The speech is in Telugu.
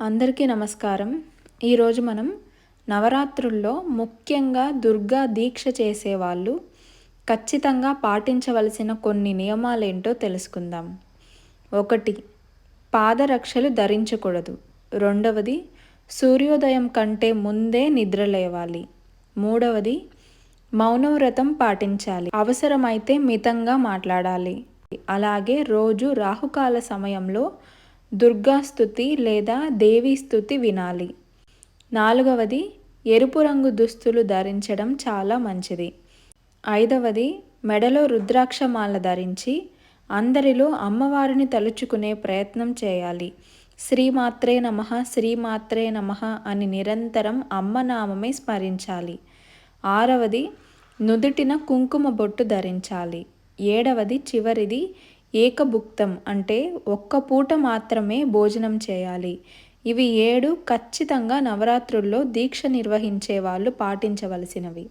అందరికీ నమస్కారం. ఈరోజు మనం నవరాత్రుల్లో ముఖ్యంగా దుర్గా దీక్ష చేసేవాళ్ళు ఖచ్చితంగా పాటించవలసిన కొన్ని నియమాలేంటో తెలుసుకుందాం. ఒకటి పాదరక్షలు ధరించకూడదు. రెండవది సూర్యోదయం కంటే ముందే నిద్ర లేవాలి మూడవది మౌనవ్రతం పాటించాలి. అవసరమైతే మితంగా మాట్లాడాలి. అలాగే రోజు రాహుకాల సమయంలో దుర్గాస్థుతి లేదా దేవీ స్థుతి వినాలి. నాలుగవది ఎరుపు రంగు దుస్తులు ధరించడం చాలా మంచిది. ఐదవది మెడలో రుద్రాక్షమాల ధరించి అందరిలో అమ్మవారిని తలుచుకునే ప్రయత్నం చేయాలి. శ్రీమాత్రే నమ శ్రీమాత్రే నమ అని నిరంతరం అమ్మనామమే స్మరించాలి. ఆరవది నుదుటిన కుంకుమ బొట్టు ధరించాలి. ఏడవది చివరిది ఏకభుక్తం అంటే ఒక్క పూట మాత్రమే భోజనం చేయాలి. ఇవి ఏడు ఖచ్చితంగా నవరాత్రుల్లో దీక్ష నిర్వహించే వాళ్ళు పాటించవలసినవి.